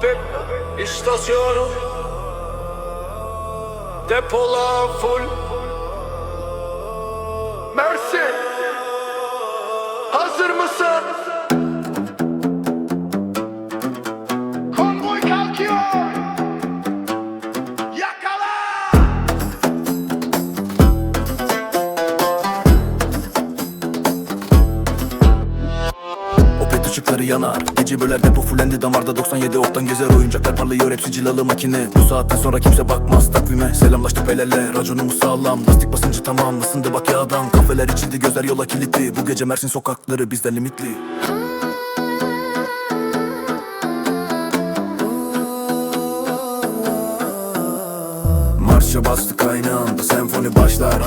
Opet istasyonu. Depolar full. Mersin. Hazır mısın? Işıkları yanar Gece böler depo fullendi damarda 97 oktan gezer. Oyuncaklar parlıyor hepsi cilalı makine. Bu saatten sonra kimse bakmaz takvime. Selamlaştık belerle raconumuz sağlam. Lastik basıncı tamam ısındı bak yağdan. Kafeler içildi gözler yola kilitli. Bu gece Mersin sokakları bizden limitli. Marşa bastık aynı anda senfoni başlar.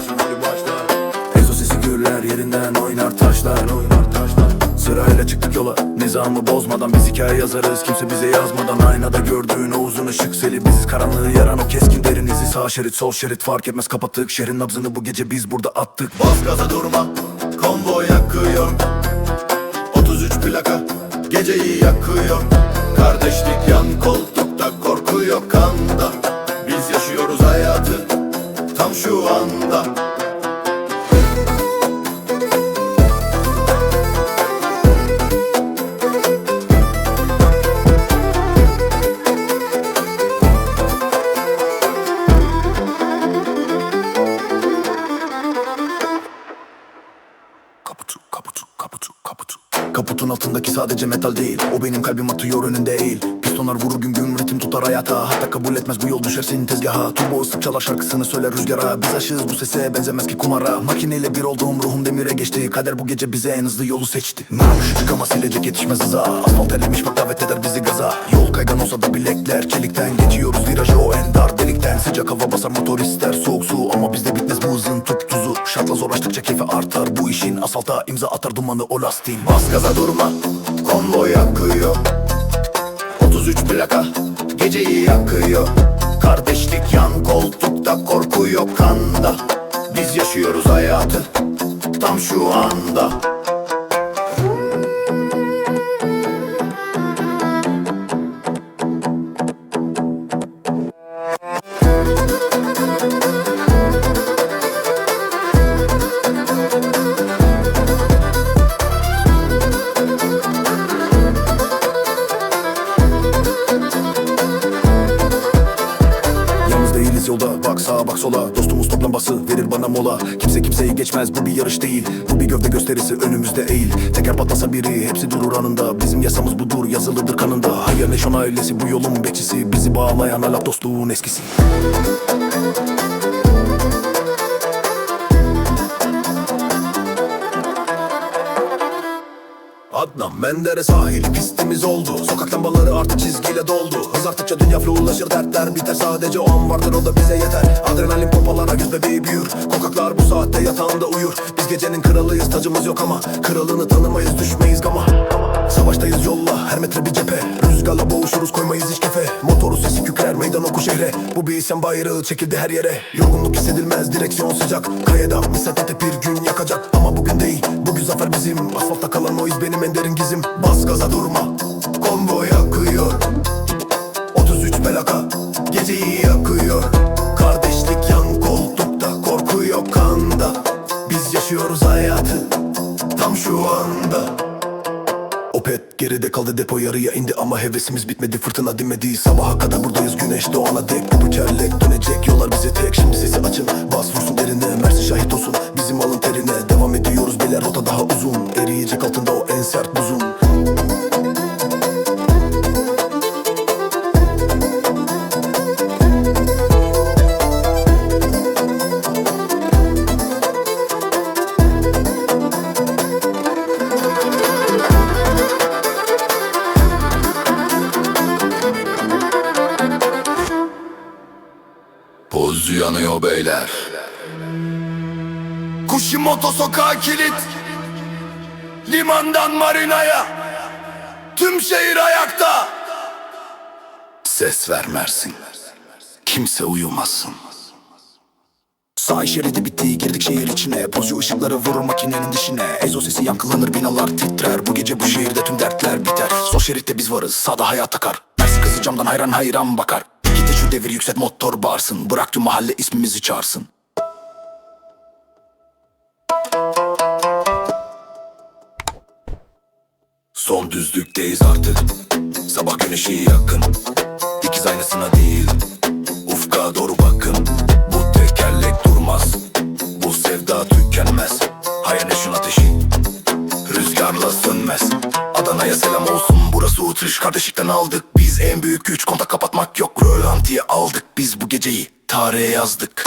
Ezo sesi gürler yerinden oynar taşlar. Oynar taşlar Sırayla çıktık yola. Nizamı bozmadan Biz hikaye yazarız. Kimse bize yazmadan Aynada gördüğün o uzun ışık. Seli Biziz karanlığı yaran o keskin derin izi Sağ şerit sol şerit fark etmez kapattık Şehrin nabzını bu gece biz burada attık. Bas gaza durma Konvoy yakıyor. 33 plaka Geceyi yakıyor. Kardeşlik yan koltukta Korku yok kanda Biz yaşıyoruz hayatı Tam şu anda sadece metal değil O benim kalbim atıyor önünde eğil. Pistonlar vurur güm güm ritim tutar hayata. Hatta kabul etmez bu yol düşer senin tezgaha. Turbo ısık çalar şarkısını söyler rüzgara. Biz aşığız bu sese benzemez ki kumara. Makineyle bir olduğum ruhum demire geçti. Kader bu gece bize en hızlı yolu seçti. Muş çıkama silecek yetişmez hıza. Asfalt erimiş bak davet eder bizi gaza. Yol kaygan olsa da bilekler çelikten Geçiyoruz virajı. O en dar delikten Sıcak hava basar motor ister. Soğuk su Ama bizde bitmez bu hızın tuzu Şartla zorlaştıkça keyfi artar. Bu işin Asfalta imza atar dumanı o lastiğin. Bas gaza durma. Konvoy yakıyor. 33 plaka. Geceyi yakıyor. Kardeşlik yan koltukta Korku yok kanda. Biz yaşıyoruz hayatı Tam şu anda Değiliz yolda bak sağa bak sola. Dostumuz toplambası verir bana mola. Kimse kimseyi geçmez bu bir yarış değil. Bu bir gövde gösterisi önümüzde eğil. Teker patlasa biri hepsi durur anında. Bizim yasamız budur yazılıdır kanında. Hayır Neşon ailesi bu yolun bekçisi Bizi bağlayan hala dostluğun eskisi Adnan Menderes sahili pistimiz oldu. Sokak lambaları artık çizgiyle doldu. Hız arttıkça dünya flulaşır dertler biter. Sadece o an vardır o da bize yeter. Adrenalin pompalana göz bebeği büyür. Kokaklar bu saatte yatağında uyur. Biz gecenin kralıyız tacımız yok ama Kralını tanımayız düşmeyiz gama. Savaştayız yolla her metre bir cephe. Rüzgarla boğuşuruz koymayız hiç kefe. Motoru sesi kükrer meydan oku şehre. Bu bir isyan bayrağı çekildi her yere. Yorgunluk hissedilmez direksiyon sıcak. Kayada misat ete bir gün yakacak. Ama bugün değil bugün zafer bizim. Asfaltta kalan o iz benim en derin gizim Bas gaza durma. Konvoy akıyor. 33 plaka geceyi yakıyor Kardeşlik yan koltukta korku yok kanda. Biz yaşıyoruz hayatı tam şu anda. Opet geride kaldı depo yarıya indi ama hevesimiz bitmedi fırtına dinmedi. Sabaha kadar buradayız güneş doğana dek. Bu kerlek dönecek yollar bize tek. Şimdi sesi açın bas vursun derine Mersin şahit olsun. Bizim alın terine Devam ediyoruz beyler rota daha uzun. Eriyecek altında Poz yanıyor beyler. Kuşimoto sokağı kilit. Limandan marinaya. Tüm şehir ayakta. Ses ver Mersin Kimse uyumasın. Sağ şeridi bitti girdik şehir içine. Pozcu ışıkları vurur makinenin dişine. Ezo sesi yankılanır binalar titrer. Bu gece bu şehirde tüm dertler biter. Sol şeritte biz varız sağda hayat akar. Mersin kızı camdan hayran hayran bakar devir yükselt motor bağırsın. Bırak tüm mahalle ismimizi çağırsın. Son düzlükteyiz artık. Sabah güneşi yakın. Dikiz aynasına değil selam olsun. Burası Utrış kardeşlikten aldık. Biz en büyük güç kontak kapatmak yok. Rölantiye aldık. Biz bu geceyi tarihe yazdık